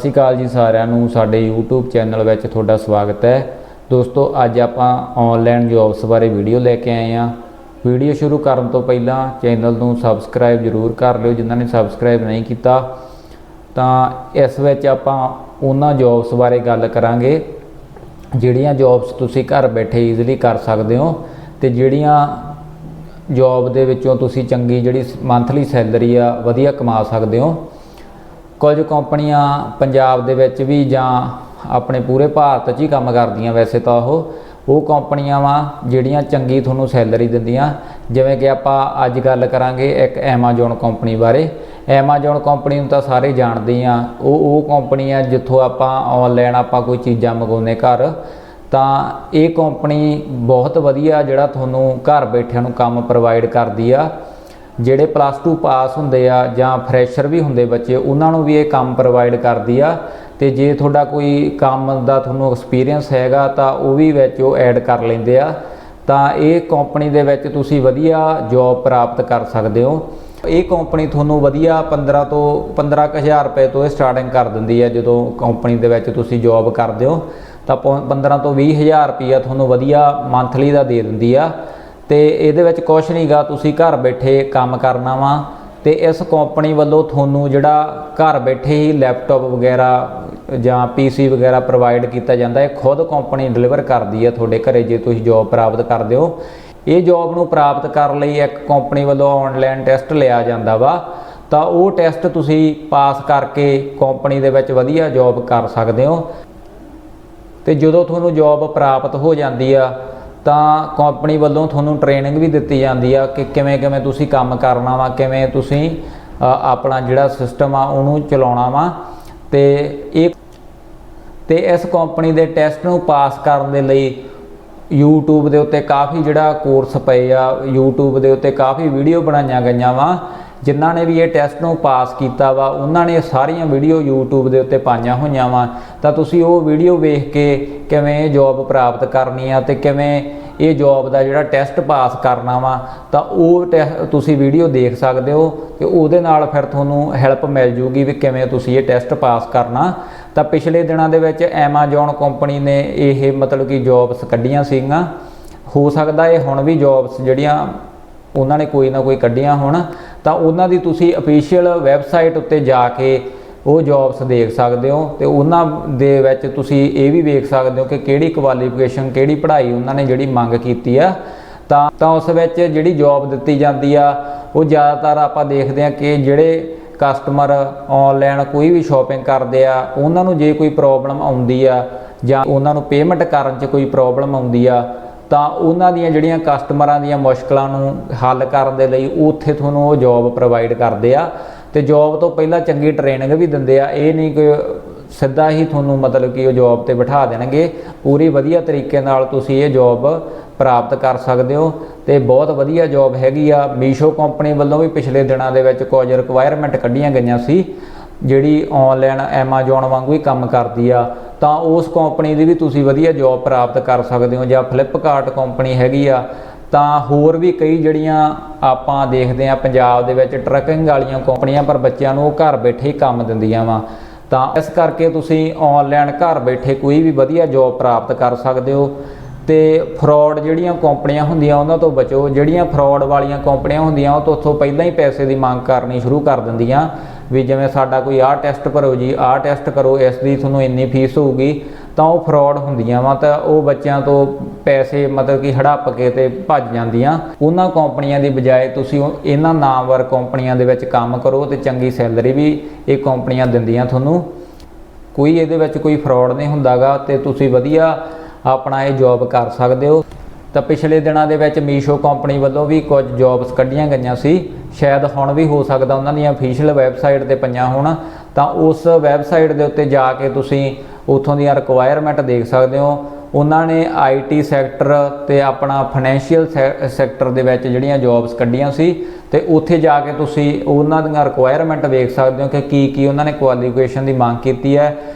ਸਤਿ ਸ਼੍ਰੀ ਅਕਾਲ ਜੀ ਸਾਰਿਆਂ ਨੂੰ ਸਾਡੇ YouTube ਚੈਨਲ ਵਿੱਚ ਤੁਹਾਡਾ ਸਵਾਗਤ ਹੈ। ਦੋਸਤੋ, ਅੱਜ ਆਪਾਂ ਆਨਲਾਈਨ ਜੌਬਸ ਬਾਰੇ ਵੀਡੀਓ ਲੈ ਕੇ ਆਏ ਹਾਂ। ਵੀਡੀਓ ਸ਼ੁਰੂ ਕਰਨ ਤੋਂ ਪਹਿਲਾਂ ਚੈਨਲ ਨੂੰ ਸਬਸਕ੍ਰਾਈਬ ਜ਼ਰੂਰ ਕਰ ਲਿਓ, ਜਿਨ੍ਹਾਂ ਨੇ ਸਬਸਕ੍ਰਾਈਬ ਨਹੀਂ ਕੀਤਾ, ਤਾਂ ਇਸ ਵਿੱਚ ਆਪਾਂ ਉਹਨਾਂ ਜੌਬਸ ਬਾਰੇ ਗੱਲ ਕਰਾਂਗੇ, ਜਿਹੜੀਆਂ ਜੌਬਸ ਤੁਸੀਂ ਘਰ ਬੈਠੇ ਈਜ਼ੀਲੀ ਕਰ ਸਕਦੇ ਹੋ ਤੇ ਜਿਹੜੀਆਂ ਜੌਬ ਦੇ ਵਿੱਚੋਂ ਤੁਸੀਂ ਚੰਗੀ ਜਿਹੜੀ ਮੰਥਲੀ ਸੈਲਰੀ ਆ, ਵਧੀਆ ਕਮਾ ਸਕਦੇ ਹੋ। ਕੁਝ ਕੰਪਨੀਆਂ ਪੰਜਾਬ ਦੇ ਵਿੱਚ ਵੀ ਜਾਂ ਆਪਣੇ ਪੂਰੇ ਭਾਰਤ 'ਚ ਹੀ ਕੰਮ ਕਰਦੀਆਂ ਵੈਸੇ ਤਾਂ ਉਹ। ਉਹ ਕੰਪਨੀਆਂ ਵਾ ਜਿਹੜੀਆਂ ਚੰਗੀ ਤੁਹਾਨੂੰ ਸੈਲਰੀ ਦਿੰਦੀਆਂ। ਜਿਵੇਂ ਕਿ ਆਪਾਂ ਅੱਜ ਗੱਲ ਕਰਾਂਗੇ ਇੱਕ Amazon ਕੰਪਨੀ ਬਾਰੇ। Amazon ਕੰਪਨੀ ਨੂੰ ਤਾਂ ਸਾਰੇ ਜਾਣਦੇ ਆ। ਉਹ ਉਹ ਕੰਪਨੀ ਆ ਜਿੱਥੋਂ ਆਪਾਂ ਆਨਲਾਈਨ ਆਪਾਂ ਕੋਈ ਚੀਜ਼ਾਂ ਮੰਗਾਉਂਦੇ ਘਰ। ਤਾਂ ਇਹ ਕੰਪਨੀ ਬਹੁਤ ਵਧੀਆ ਜਿਹੜਾ ਤੁਹਾਨੂੰ ਘਰ ਬੈਠਿਆਂ ਨੂੰ ਕੰਮ ਪ੍ਰੋਵਾਈਡ ਕਰਦੀ ਆ। ਜਿਹੜੇ ਪਲੱਸ 2 ਪਾਸ ਹੁੰਦੇ ਆ ਜਾਂ ਫਰੈਸ਼ਰ ਵੀ ਹੁੰਦੇ ਬੱਚੇ, ਉਹਨਾਂ ਨੂੰ ਵੀ ਇਹ ਕੰਮ ਪ੍ਰੋਵਾਈਡ ਕਰਦੀ ਆ। ਤੇ ਜੇ ਤੁਹਾਡਾ ਕੋਈ ਕੰਮ ਦਾ ਤੁਹਾਨੂੰ ਐਕਸਪੀਰੀਅੰਸ ਹੈਗਾ ਤਾਂ ਉਹ ਵੀ ਵਿੱਚ ਉਹ ਐਡ ਕਰ ਲੈਂਦੇ ਆ। ਤਾਂ ਇਹ ਕੰਪਨੀ ਦੇ ਵਿੱਚ ਤੁਸੀਂ ਵਧੀਆ ਜੌਬ ਪ੍ਰਾਪਤ ਕਰ ਸਕਦੇ ਹੋ। ਇਹ ਕੰਪਨੀ ਤੁਹਾਨੂੰ ਵਧੀਆ 15 ਤੋਂ 15000 ਰੁਪਏ ਤੋਂ ਇਹ ਸਟਾਰਟਿੰਗ ਕਰ ਦਿੰਦੀ ਹੈ ਜਦੋਂ ਕੰਪਨੀ ਦੇ ਵਿੱਚ ਤੁਸੀਂ ਜੌਬ ਕਰਦੇ ਹੋ। ਤਾਂ ਪੌ- 15 ਤੋਂ 20000 ਰੁਪਈਆ ਤੁਹਾਨੂੰ ਵਧੀਆ ਮੰਥਲੀ ਦਾ ਦੇ ਦਿੰਦੀ ਆ। ਤੇ ਇਹਦੇ ਵਿੱਚ ਕੁਝ ਨਹੀਂਗਾ ਤੁਸੀਂ ਘਰ ਬੈਠੇ ਕੰਮ ਕਰਨਾ ਵਾ ਤੇ ਇਸ ਕੰਪਨੀ ਵੱਲੋਂ ਤੁਹਾਨੂੰ ਜਿਹੜਾ ਘਰ ਬੈਠੇ ਹੀ ਲੈਪਟਾਪ ਵਗੈਰਾ ਜਾਂ ਪੀਸੀ ਵਗੈਰਾ ਪ੍ਰੋਵਾਈਡ ਕੀਤਾ ਜਾਂਦਾ ਹੈ ਖੁਦ ਕੰਪਨੀ ਡਿਲੀਵਰ ਕਰਦੀ ਹੈ ਤੁਹਾਡੇ ਘਰੇ ਜੇ ਤੁਸੀਂ ਜੌਬ ਪ੍ਰਾਪਤ ਕਰਦੇ ਹੋ। ਇਹ ਜੌਬ ਨੂੰ ਪ੍ਰਾਪਤ ਕਰਨ ਲਈ ਇੱਕ ਕੰਪਨੀ ਵੱਲੋਂ ਆਨਲਾਈਨ ਟੈਸਟ ਲਿਆ ਜਾਂਦਾ ਵਾ, ਤਾਂ ਉਹ ਟੈਸਟ ਤੁਸੀਂ ਪਾਸ ਕਰਕੇ ਕੰਪਨੀ ਦੇ ਵਿੱਚ ਵਧੀਆ ਜੌਬ ਕਰ ਸਕਦੇ ਹੋ। ਤੇ ਜਦੋਂ ਤੁਹਾਨੂੰ ਜੌਬ ਪ੍ਰਾਪਤ ਹੋ ਜਾਂਦੀ ਆ ਤਾਂ ਕੰਪਨੀ ਵੱਲੋਂ ਤੁਹਾਨੂੰ ਟ੍ਰੇਨਿੰਗ ਵੀ ਦਿੱਤੀ ਜਾਂਦੀ ਆ ਕਿ ਕਿਵੇਂ ਕਿਵੇਂ ਤੁਸੀਂ ਕੰਮ ਕਰਨਾ ਵਾ, ਕਿਵੇਂ ਤੁਸੀਂ ਆਪਣਾ ਜਿਹੜਾ ਸਿਸਟਮ ਆ ਉਹਨੂੰ ਚਲਾਉਣਾ ਵਾ। ਤੇ ਇਹ ਤੇ ਇਸ ਕੰਪਨੀ ਦੇ ਟੈਸਟ ਨੂੰ ਪਾਸ ਕਰਨ ਦੇ ਲਈ YouTube ਦੇ ਉੱਤੇ ਕਾਫੀ ਜਿਹੜਾ ਕੋਰਸ ਪਏ ਆ, YouTube ਦੇ ਉੱਤੇ ਕਾਫੀ ਵੀਡੀਓ ਬਣਾਈਆਂ ਗਈਆਂ ਵਾ। ਜਿਨ੍ਹਾਂ ਨੇ ਵੀ ਇਹ ਟੈਸਟ ਨੂੰ ਪਾਸ ਕੀਤਾ ਵਾ, ਉਹਨਾਂ ਨੇ ਸਾਰੀਆਂ ਵੀਡੀਓ YouTube ਦੇ ਉੱਤੇ ਪਾਈਆਂ ਹੋਈਆਂ ਵਾ। ਤਾਂ ਤੁਸੀਂ ਉਹ ਵੀਡੀਓ ਵੇਖ ਕੇ ਕਿਵੇਂ ਇਹ ਜੌਬ ਪ੍ਰਾਪਤ ਕਰਨੀ ਆ ਤੇ ਕਿਵੇਂ ਇਹ ਜੌਬ ਦਾ ਜਿਹੜਾ ਟੈਸਟ ਪਾਸ ਕਰਨਾ ਵਾ, ਤਾਂ ਉਹ ਟੈ- ਤੁਸੀਂ ਵੀਡੀਓ ਦੇਖ ਸਕਦੇ ਹੋ ਤੇ ਉਹਦੇ ਨਾਲ ਫਿਰ ਤੁਹਾਨੂੰ ਹੈਲਪ ਮਿਲ ਜੂਗੀ ਵੀ ਕਿਵੇਂ ਤੁਸੀਂ ਇਹ ਟੈਸਟ ਪਾਸ ਕਰਨਾ। ਤਾਂ ਪਿਛਲੇ ਦਿਨਾਂ ਦੇ ਵਿੱਚ Amazon ਕੰਪਨੀ ਨੇ ਇਹ ਮਤਲਬ ਕਿ ਜੌਬਸ ਕੱਢੀਆਂ ਸੀਗੀਆਂ। ਹੋ ਸਕਦਾ ਇਹ ਹੁਣ ਵੀ ਜੌਬਸ ਜਿਹੜੀਆਂ ਉਹਨਾਂ ਨੇ ਕੋਈ ਨਾ ਕੋਈ ਕੱਢੀਆਂ ਹੋਣ। ਤਾਂ ਉਹਨਾਂ ਦੀ ਤੁਸੀਂ ਅਫੀਸ਼ੀਅਲ ਵੈਬਸਾਈਟ ਉੱਤੇ ਜਾ ਕੇ ਉਹ ਜੌਬਸ ਦੇਖ ਸਕਦੇ ਹੋ ਤੇ ਉਹਨਾਂ ਦੇ ਵਿੱਚ ਤੁਸੀਂ ਇਹ ਵੀ ਵੇਖ ਸਕਦੇ ਹੋ ਕਿ ਕਿਹੜੀ ਕੁਆਲੀਫਿਕੇਸ਼ਨ ਕਿਹੜੀ ਪੜ੍ਹਾਈ ਉਹਨਾਂ ਨੇ ਜਿਹੜੀ ਮੰਗ ਕੀਤੀ ਆ। ਤਾਂ ਤਾਂ ਉਸ ਵਿੱਚ ਜਿਹੜੀ ਜੌਬ ਦਿੱਤੀ ਜਾਂਦੀ ਆ, ਉਹ ਜ਼ਿਆਦਾਤਰ ਆਪਾਂ ਦੇਖਦੇ ਆ ਕਿ ਜਿਹੜੇ ਕਸਟਮਰ ਆਨਲਾਈਨ ਕੋਈ ਵੀ ਸ਼ਾਪਿੰਗ ਕਰਦੇ ਆ, ਉਹਨਾਂ ਨੂੰ ਜੇ ਕੋਈ ਪ੍ਰੋਬਲਮ ਆਉਂਦੀ ਆ ਜਾਂ ਉਹਨਾਂ ਨੂੰ ਪੇਮੈਂਟ ਕਰਨ 'ਚ ਕੋਈ ਪ੍ਰੋਬਲਮ ਆਉਂਦੀ ਆ ਤਾਂ ਉਹਨਾਂ ਦੀਆਂ ਜਿਹੜੀਆਂ ਕਸਟਮਰਾਂ ਦੀਆਂ ਮੁਸ਼ਕਲਾਂ ਨੂੰ ਹੱਲ ਕਰਨ ਦੇ ਲਈ ਉੱਥੇ ਤੁਹਾਨੂੰ ਉਹ ਜੌਬ ਪ੍ਰੋਵਾਈਡ ਕਰਦੇ ਆ ਤੇ ਜੌਬ ਤੋਂ ਪਹਿਲਾਂ ਚੰਗੀ ਟ੍ਰੇਨਿੰਗ ਵੀ ਦਿੰਦੇ ਆ। ਇਹ ਨਹੀਂ ਕਿ ਸਿੱਧਾ ਹੀ ਤੁਹਾਨੂੰ ਮਤਲਬ ਕਿ ਉਹ ਜੌਬ ਤੇ ਬਿਠਾ ਦੇਣਗੇ। ਪੂਰੀ ਵਧੀਆ ਤਰੀਕੇ ਨਾਲ ਤੁਸੀਂ ਇਹ ਜੌਬ ਪ੍ਰਾਪਤ ਕਰ ਸਕਦੇ ਹੋ ਤੇ ਬਹੁਤ ਵਧੀਆ ਜੌਬ ਹੈਗੀ ਆ। ਮੀਸ਼ੋ ਕੰਪਨੀ ਵੱਲੋਂ ਵੀ ਪਿਛਲੇ ਦਿਨਾਂ ਦੇ ਵਿੱਚ ਕੁਝ ਰਿਕੁਆਇਰਮੈਂਟ ਕੱਢੀਆਂ ਗਈਆਂ ਸੀ। ਜਿਹੜੀ ਆਨਲਾਈਨ ਐਮਾਜ਼ੋਨ ਵਾਂਗੂ ਹੀ ਕੰਮ ਕਰਦੀ ਆ, ਤਾਂ ਉਸ ਕੰਪਨੀ ਦੀ ਵੀ ਤੁਸੀਂ ਵਧੀਆ ਜੌਬ ਪ੍ਰਾਪਤ ਕਰ ਸਕਦੇ ਹੋ ਜਾਂ ਫਲਿੱਪਕਾਰਟ ਕੰਪਨੀ ਹੈਗੀ ਆ, ਤਾਂ ਹੋਰ ਵੀ ਕਈ ਜਿਹੜੀਆਂ ਆਪਾਂ ਦੇਖਦੇ ਆ ਪੰਜਾਬ ਦੇ ਵਿੱਚ ਟਰੱਕਿੰਗ ਵਾਲੀਆਂ ਕੰਪਨੀਆਂ ਪਰ ਬੱਚਿਆਂ ਨੂੰ ਉਹ ਘਰ ਬੈਠੇ ਹੀ ਕੰਮ ਦਿੰਦੀਆਂ ਵਾ। ਤਾਂ ਇਸ ਕਰਕੇ ਤੁਸੀਂ ਆਨਲਾਈਨ ਘਰ ਬੈਠੇ ਕੋਈ ਵੀ ਵਧੀਆ ਜੌਬ ਪ੍ਰਾਪਤ ਕਰ ਸਕਦੇ ਹੋ ਤੇ ਫਰਾਡ ਜਿਹੜੀਆਂ ਕੰਪਨੀਆਂ ਹੁੰਦੀਆਂ ਉਹਨਾਂ ਤੋਂ ਬਚੋ, ਜਿਹੜੀਆਂ ਫਰਾਡ ਵਾਲੀਆਂ ਕੰਪਨੀਆਂ ਹੁੰਦੀਆਂ ਉਹ ਤੋਂ ਉੱਥੋਂ ਪਹਿਲਾਂ ਹੀ ਪੈਸੇ ਦੀ ਮੰਗ ਕਰਨੀ ਸ਼ੁਰੂ ਕਰ ਦਿੰਦੀਆਂ। ਵੀ ਜਿਵੇਂ ਸਾਡਾ ਕੋਈ ਆਹ ਟੈਸਟ ਭਰੋ ਜੀ, ਆਹ ਟੈਸਟ ਕਰੋ, ਇਸ ਦੀ ਤੁਹਾਨੂੰ ਇੰਨੀ ਫੀਸ ਹੋਊਗੀ, ਤਾਂ ਉਹ ਫਰਾਡ ਹੁੰਦੀਆਂ ਵਾ, ਤਾਂ ਉਹ ਬੱਚਿਆਂ ਤੋਂ ਪੈਸੇ ਮਤਲਬ ਕਿ ਹੜੱਪ ਕੇ ਤੇ ਭੱਜ ਜਾਂਦੀਆਂ। ਉਹਨਾਂ ਕੰਪਨੀਆਂ ਦੀ ਬਜਾਏ ਤੁਸੀਂ ਉਹ- ਇਹਨਾਂ ਨਾਮਵਰ ਕੰਪਨੀਆਂ ਦੇ ਵਿੱਚ ਕੰਮ ਕਰੋ ਤੇ ਚੰਗੀ ਸੈਲਰੀ ਵੀ ਇਹ ਕੰਪਨੀਆਂ ਦਿੰਦੀਆਂ ਤੁਹਾਨੂੰ। ਕੋਈ ਇਹਦੇ ਵਿੱਚ ਕੋਈ ਫਰਾਡ ਨਹੀਂ ਹੁੰਦਾਗਾ ਤੇ ਤੁਸੀਂ ਵਧੀਆ ਆਪਣਾ ਇਹ ਜੌਬ ਕਰ ਸਕਦੇ ਹੋ। ਤਾਂ ਪਿਛਲੇ ਦਿਨਾਂ ਦੇ ਵਿੱਚ ਮੀਸ਼ੋ ਕੰਪਨੀ ਵੱਲੋਂ ਵੀ ਕੁਝ ਜੌਬਸ ਕੱਢੀਆਂ ਗਈਆਂ ਸੀ। ਸ਼ਾਇਦ ਹੁਣ ਵੀ ਹੋ ਸਕਦਾ ਉਹਨਾਂ ਦੀਆਂ ਅਫੀਸ਼ੀਅਲ ਵੈਬਸਾਈਟ ਤੇ ਪਈਆਂ ਹੋਣ। ਤਾਂ ਉਸ ਵੈਬਸਾਈਟ ਦੇ ਉੱਤੇ ਜਾ ਕੇ ਤੁਸੀਂ ਉਥੋਂ ਦੀਆਂ ਰਿਕੁਆਇਰਮੈਂਟ ਦੇਖ ਸਕਦੇ ਹੋ। ਉਹਨਾਂ ਨੇ ਆਈਟੀ ਸੈਕਟਰ ਤੇ ਆਪਣਾ ਫਾਈਨੈਂਸ਼ੀਅਲ ਸੈਕਟਰ ਦੇ ਵਿੱਚ ਜਿਹੜੀਆਂ ਜੌਬਸ ਕੱਢੀਆਂ ਸੀ ਤੇ ਉੱਥੇ ਜਾ ਕੇ ਤੁਸੀਂ ਉਹਨਾਂ ਦੀਆਂ ਰਿਕੁਆਇਰਮੈਂਟ ਵੇਖ ਸਕਦੇ ਹੋ ਕਿ ਕੀ ਕੀ ਉਹਨਾਂ ਨੇ ਕੁਆਲੀਫਿਕੇਸ਼ਨ ਦੀ ਮੰਗ ਕੀਤੀ ਹੈ।